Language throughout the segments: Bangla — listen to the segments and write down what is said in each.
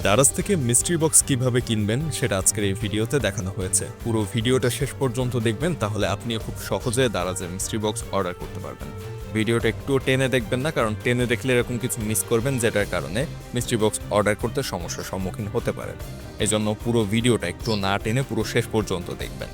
দারাজ থেকে মিস্ট্রি বক্স কীভাবে কিনবেন সেটা আজকের এই ভিডিওতে দেখানো হয়েছে। পুরো ভিডিওটা শেষ পর্যন্ত দেখবেন, তাহলে আপনিও খুব সহজে দারাজের মিস্ট্রি বক্স অর্ডার করতে পারবেন। ভিডিওটা একটু টেনে দেখবেন না, কারণ টেনে দেখলে এরকম কিছু মিস করবেন, যেটার কারণে মিস্ট্রি বক্স অর্ডার করতে সমস্যার সম্মুখীন হতে পারেন। এজন্য পুরো ভিডিওটা একটু না টেনে পুরো শেষ পর্যন্ত দেখবেন।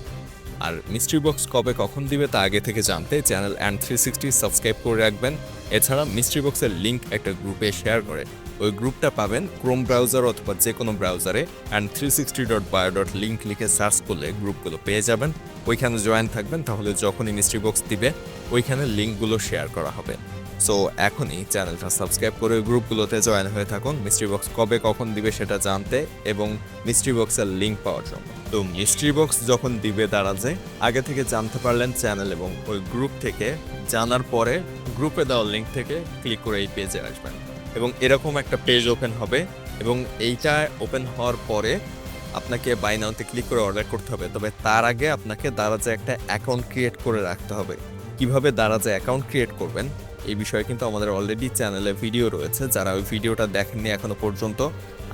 আর মিস্ট্রি বক্স কবে কখন দিবে তা আগে থেকে জানতে channel and three sixty subscribe করে রাখবেন। এছাড়া মিস্ট্রি বক্সের লিঙ্ক একটা গ্রুপে শেয়ার করে। ওই গ্রুপটা পাবেন ক্রোম ব্রাউজার অথবা যে কোনো ব্রাউজারে and three sixty dot bio dot link লিখে সার্চ করলে গ্রুপগুলো পেয়ে যাবেন। ওইখানে জয়েন থাকবেন, তাহলে যখনই মিস্ট্রি বক্স দিবে, ওইখানে লিঙ্কগুলো শেয়ার করা হবে। সো এখনই চ্যানেলটা সাবস্ক্রাইব করে গ্রুপগুলোতে জয়েন হয়ে থাকুন। মিস্ট্রি বক্স কবে কখন দিবে সেটা জানতে এবং মিস্ট্রি বক্সের লিঙ্ক পাওয়ার জন্য। তো মিস্ট্রি বক্স যখন দিবে দাঁড়াজে আগে থেকে জানতে পারলেন চ্যানেল এবং ওই গ্রুপ থেকে, জানার পরে গ্রুপে দেওয়া লিঙ্ক থেকে ক্লিক করে এই পেজে আসবেন। এবং এরকম একটা পেজ ওপেন হবে এবং এইটা ওপেন হওয়ার পরে আপনাকে বাই নাওতে ক্লিক করে অর্ডার করতে হবে। তবে তার আগে আপনাকে দারাজে একটা অ্যাকাউন্ট ক্রিয়েট করে রাখতে হবে। কীভাবে দারাজে অ্যাকাউন্ট ক্রিয়েট করবেন, এই বিষয়ে কিন্তু আমাদের অলরেডি চ্যানেলে ভিডিও রয়েছে। যারা ওই ভিডিওটা দেখেননি এখনও পর্যন্ত,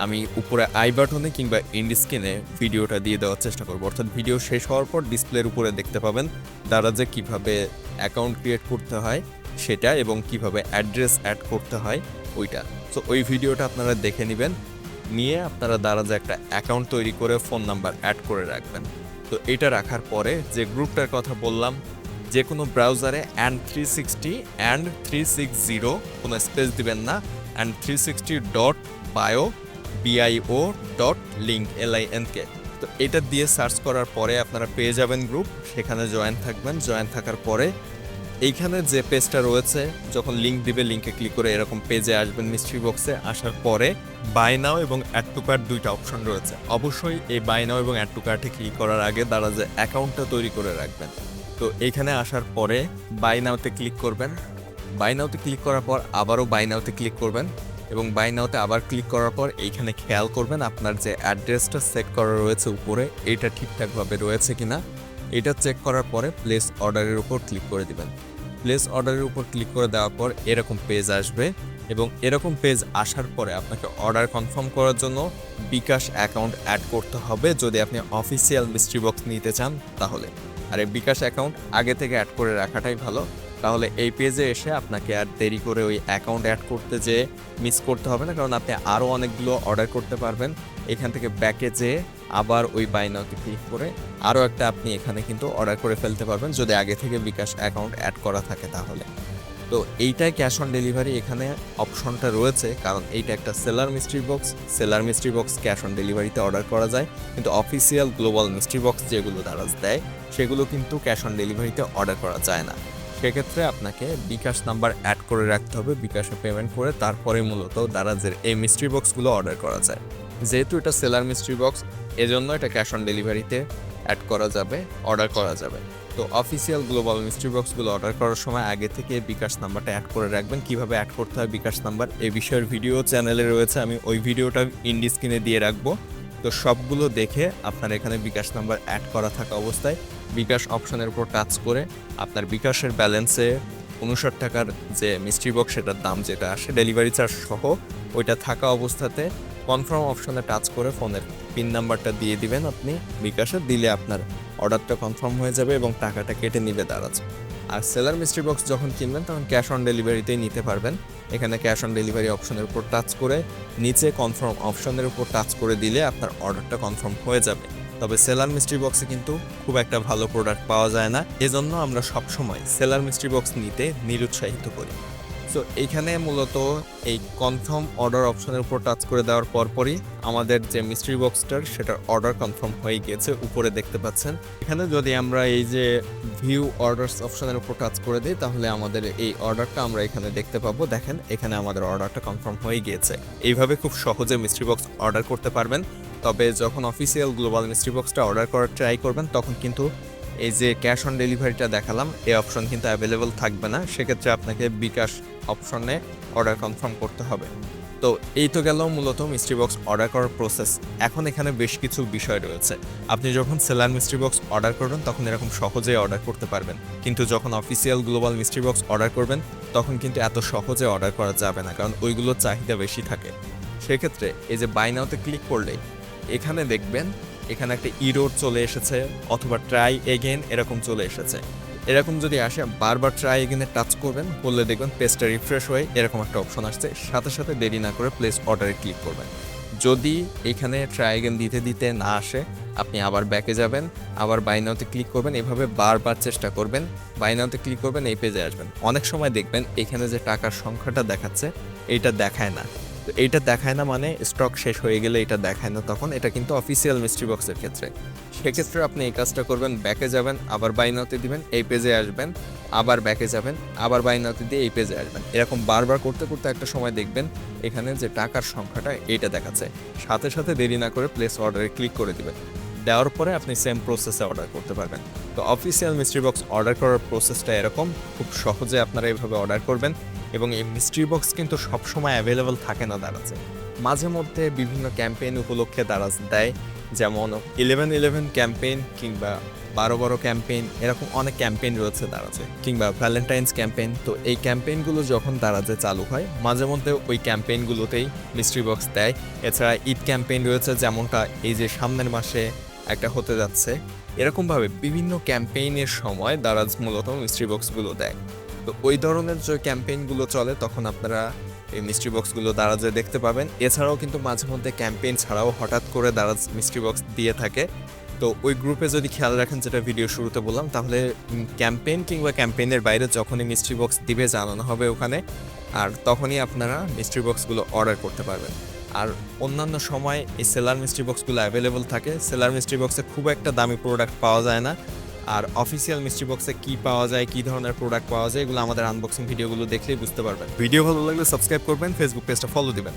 আমি উপরে আই বাটনে কিংবা ইন্ড স্ক্রিনে ভিডিওটা দিয়ে দেওয়ার চেষ্টা করব। অর্থাৎ ভিডিও শেষ হওয়ার পর ডিসপ্লের উপরে দেখতে পাবেন দারাজে কীভাবে অ্যাকাউন্ট ক্রিয়েট করতে হয়। সেটা এবং কীভাবে অ্যাড্রেস অ্যাড করতে হয়, ওইটা। সো ওই ভিডিওটা আপনারা দেখে নেবেন। নিয়ে আপনারা দারাজে একটা অ্যাকাউন্ট তৈরি করে ফোন নাম্বার অ্যাড করে রাখবেন। তো, এটা রাখার পরে যে গ্রুপটার কথা বললাম যে কোনো ব্রাউজারে and three sixty and three six zero কোনো স্পেস দিবেন না and three sixty dot bio B I O dot link L I N K তো, এটা দিয়ে সার্চ করার পরে আপনারা পেয়ে যাবেন গ্রুপ সেখানে জয়েন থাকবেন। জয়েন থাকার পরে এইখানে যে পেজটা রয়েছে, যখন লিঙ্ক দিবে লিঙ্কে ক্লিক করে এরকম পেজে আসবেন মিস্ট্রি বক্সে আসার পরে বাই নাও এবং অ্যাড টু কার্ড দুইটা অপশন রয়েছে। অবশ্যই এই বাই নাও এবং অ্যাড টু কার্টে ক্লিক করার আগে তারা যে অ্যাকাউন্টটা তৈরি করে রাখবেন। তো এইখানে আসার পরে বাই নাওতে ক্লিক করবেন। বাই নাওতে ক্লিক করার পর আবারও বাই নাওতে ক্লিক করবেন এবং বাই নাওতে আবার ক্লিক করার পর এইখানে খেয়াল করবেন আপনার যে অ্যাড্রেসটা সেট করা রয়েছে উপরে এটা ঠিকঠাকভাবে রয়েছে কিনা। এটা চেক করার পরে প্লেস অর্ডারের উপর ক্লিক করে দিবেন। প্লেস অর্ডারের উপর ক্লিক করে দেওয়ার পর এরকম পেজ আসবে এবং এরকম পেজ আসার পরে আপনাকে অর্ডার কনফার্ম করার জন্য বিকাশ অ্যাকাউন্ট অ্যাড করতে হবে। যদি আপনি অফিসিয়াল মিস্ট্রি বক্স নিতে চান, তাহলে। আর এই বিকাশ অ্যাকাউন্ট আগে থেকে অ্যাড করে রাখাটাই ভালো। তাহলে এই পেজে এসে আপনাকে আর দেরি করে ওই অ্যাকাউন্ট অ্যাড করতে যে মিস করতে হবে না, কারণ আপনি আরও অনেকগুলো অর্ডার করতে পারবেন। এখান থেকে ব্যাকে যেয়ে আবার ওই বাইনাতে ক্লিক করে আরও একটা আপনি এখানে কিন্তু অর্ডার করে ফেলতে পারবেন যদি আগে থেকে বিকাশ অ্যাকাউন্ট অ্যাড করা থাকে তাহলে। তো এইটাই ক্যাশ অন ডেলিভারি এখানে অপশনটা রয়েছে, কারণ এইটা একটা seller mystery box seller mystery box cash on ডেলিভারিতে অর্ডার করা যায়, কিন্তু অফিসিয়াল গ্লোবাল মিস্ট্রি বক্স যেগুলো দারাজ দেয়, সেগুলো কিন্তু ক্যাশ অন ডেলিভারিতে অর্ডার করা যায় না। সেক্ষেত্রে আপনাকে বিকাশ নাম্বার অ্যাড করে রাখতে হবে, বিকাশে পেমেন্ট করে তারপরে মূলত দারাজের এই মিস্ট্রি বক্সগুলো অর্ডার করা যায়। যেহেতু এটা সেলার মিস্ট্রি বক্স এজন্য এটা ক্যাশ অন ডেলিভারিতে অ্যাড করা যাবে অর্ডার করা যাবে। তো অফিসিয়াল গ্লোবাল মিস্ট্রি বক্সগুলো অর্ডার করার সময় আগে থেকে বিকাশ নাম্বারটা অ্যাড করে রাখবেন। কীভাবে অ্যাড করতে হয় বিকাশ নাম্বার এই বিষয়ের ভিডিও চ্যানেলে রয়েছে, আমি ওই ভিডিওটা ইন্ডি স্ক্রিনে দিয়ে রাখব। তো সবগুলো দেখে আপনার এখানে বিকাশ নাম্বার অ্যাড করা থাকা অবস্থায় বিকাশ অপশনের উপর টাচ করে আপনার বিকাশের ব্যালেন্সে উনষাট টাকার যে মিস্ট্রি বক্স সেটার দাম যেটা আসে ডেলিভারি চার্জ সহ, ওইটা থাকা অবস্থাতে কনফার্ম অপশনে টাচ করে ফোনের পিন নাম্বারটা দিয়ে দিবেন আপনি। বিকাশে দিলে আপনার অর্ডারটা কনফার্ম হয়ে যাবে এবং টাকাটা কেটে নিবে দাঁড়াচ্ছে আর সেলার মিস্ট্রি বক্স যখন কিনবেন, তখন ক্যাশ অন ডেলিভারিতেই নিতে পারবেন। এখানে ক্যাশ অন ডেলিভারি অপশনের উপর টাচ করে, নিচে কনফার্ম অপশনের উপর টাচ করে দিলে আপনার অর্ডারটা কনফার্ম হয়ে যাবে। তবে সেলার মিস্ট্রি বক্সে কিন্তু খুব একটা ভালো প্রোডাক্ট পাওয়া যায় না। এজন্য আমরা সবসময় সেলার মিস্ট্রি বক্স নিতে নিরুৎসাহিত করি। সো এইখানে মূলত এই কনফার্ম অর্ডার অপশনের উপর টাচ করে দেওয়ার পরপরই আমাদের যে মিস্ট্রি বক্সটার সেটার অর্ডার কনফার্ম হয়ে গিয়েছে, উপরে দেখতে পাচ্ছেন। এখানে যদি আমরা এই যে ভিউ অর্ডারস অপশনের উপর টাচ করে দিই, তাহলে আমাদের এই অর্ডারটা আমরা এখানে দেখতে পাবো। দেখেন, এখানে আমাদের অর্ডারটা কনফার্ম হয়ে গিয়েছে। এইভাবে খুব সহজে মিস্ট্রি বক্স অর্ডার করতে পারবেন। তবে যখন অফিসিয়াল গ্লোবাল মিস্ট্রি বক্সটা অর্ডার করার ট্রাই করবেন, তখন কিন্তু এই যে ক্যাশ অন ডেলিভারিটা দেখালাম এই অপশন কিন্তু অ্যাভেলেবল থাকবে না। সেক্ষেত্রে আপনাকে বিকাশ অপশনে অর্ডার কনফার্ম করতে হবে। তো এই তো গেল মূলত মিস্ট্রি বক্স অর্ডার করার প্রসেস এখন এখানে বেশ কিছু বিষয় রয়েছে। আপনি যখন সেলার মিস্ট্রি বক্স অর্ডার করবেন, তখন এরকম সহজেই অর্ডার করতে পারবেন। কিন্তু যখন official global mystery box order করবেন, তখন কিন্তু এত সহজে অর্ডার করা যাবে না, কারণ ওইগুলোর চাহিদা বেশি থাকে। সেক্ষেত্রে এই যে বাই নাওতে ক্লিক করলে এখানে দেখবেন এখানে একটা ইরোর চলে এসেছে, অথবা ট্রাই এগেন এরকম চলে এসেছে। এরকম যদি আসে, বারবার ট্রাই এগেনে টাচ করবেন, করলে দেখবেন পেজটা রিফ্রেশ হয়ে এরকম একটা অপশন আসছে। সাথে সাথে দেরি না করে প্লেস অর্ডারে ক্লিক করবেন। যদি এখানে ট্রাই এগেন দিতে দিতে না আসে, আপনি আবার ব্যাকে যাবেন, আবার বাইনাওতে ক্লিক করবেন, এভাবে বারবার চেষ্টা করবেন বাইনাওতে ক্লিক করবেন, এই পেজে আসবেন। অনেক সময় দেখবেন এখানে যে টাকার সংখ্যাটা দেখাচ্ছে, এটা দেখায় না। তো এইটা দেখায় না মানে স্টক শেষ হয়ে গেলে এটা দেখায় না তখন, এটা কিন্তু অফিসিয়াল মিস্ট্রি বক্সের ক্ষেত্রে। সেক্ষেত্রে আপনি এই কাজটা করবেন ব্যাকে যাবেন, আবার বাইনাওতে দিবেন, এই পেজে আসবেন, আবার ব্যাকে যাবেন, আবার বাইনাওতে দিয়ে এই পেজে আসবেন। এরকম বারবার করতে করতে একটা সময় দেখবেন, এখানে যে টাকার সংখ্যাটা, এইটা দেখাচ্ছে। সাথে সাথে দেরি না করে প্লেস অর্ডারে ক্লিক করে দিবেন। দেওয়ার পরে আপনি সেম প্রসেসে অর্ডার করতে পারবেন। তো অফিসিয়াল মিস্ট্রি বক্স অর্ডার করার প্রসেসটা এরকম, খুব সহজে আপনারা এভাবে অর্ডার করবেন। এবং এই মিস্ট্রি বক্স কিন্তু সবসময় অ্যাভেলেবল থাকে না দাঁড়াচ্ছে মাঝে মধ্যে বিভিন্ন ক্যাম্পেইন উপলক্ষে দারাজ দেয়, যেমন ইলেভেন ইলেভেন ক্যাম্পেইন কিংবা বারো বারো ক্যাম্পেইন এরকম অনেক ক্যাম্পেইন রয়েছে দারাজে, কিংবা ভ্যালেন্টাইন্স ক্যাম্পেইন তো এই ক্যাম্পেইনগুলো যখন দারাজে চালু হয়, মাঝে মধ্যে ওই ক্যাম্পেইনগুলোতেই মিস্ট্রি বক্স দেয়। এছাড়া ঈদ ক্যাম্পেইন রয়েছে যেমনটা এই যে সামনের মাসে একটা হতে যাচ্ছে। এরকমভাবে বিভিন্ন ক্যাম্পেইনের সময় দারাজ মূলত মিস্ট্রি বক্সগুলো দেয়। তো ওই ধরনের যে ক্যাম্পেইনগুলো চলে, তখন আপনারা এই মিস্ট্রি বক্সগুলো দারাজে দেখতে পাবেন। এছাড়াও কিন্তু মাঝে মধ্যে ক্যাম্পেইন ছাড়াও হঠাৎ করে দারাজ মিস্ট্রি বক্স দিয়ে থাকে। তো ওই গ্রুপে যদি খেয়াল রাখেন, যেটা ভিডিও শুরুতে বললাম, তাহলে ক্যাম্পেইন কিংবা ক্যাম্পেইনের বাইরে যখনই মিস্ট্রি বক্স দিবে, জানানো হবে ওখানে। আর তখনই আপনারা মিস্ট্রি বক্সগুলো অর্ডার করতে পারবেন। আর অন্যান্য সময় এই সেলার মিস্ট্রি বক্সগুলো অ্যাভেলেবল থাকে। সেলার মিস্ট্রি বক্সে খুব একটা দামি প্রোডাক্ট পাওয়া যায় না। আর অফিসিয়াল মিস্ট্রি বক্সে কি পাওয়া যায়, কি ধরনের প্রোডাক্ট পাওয়া যায়, এগুলো আমাদের আনবক্সিং ভিডিওগুলো দেখলেই বুঝতে পারবেন। ভিডিও ভালো লাগলে সাবস্ক্রাইব করবেন ফেসবুক পেজটা ফলো দিবেন।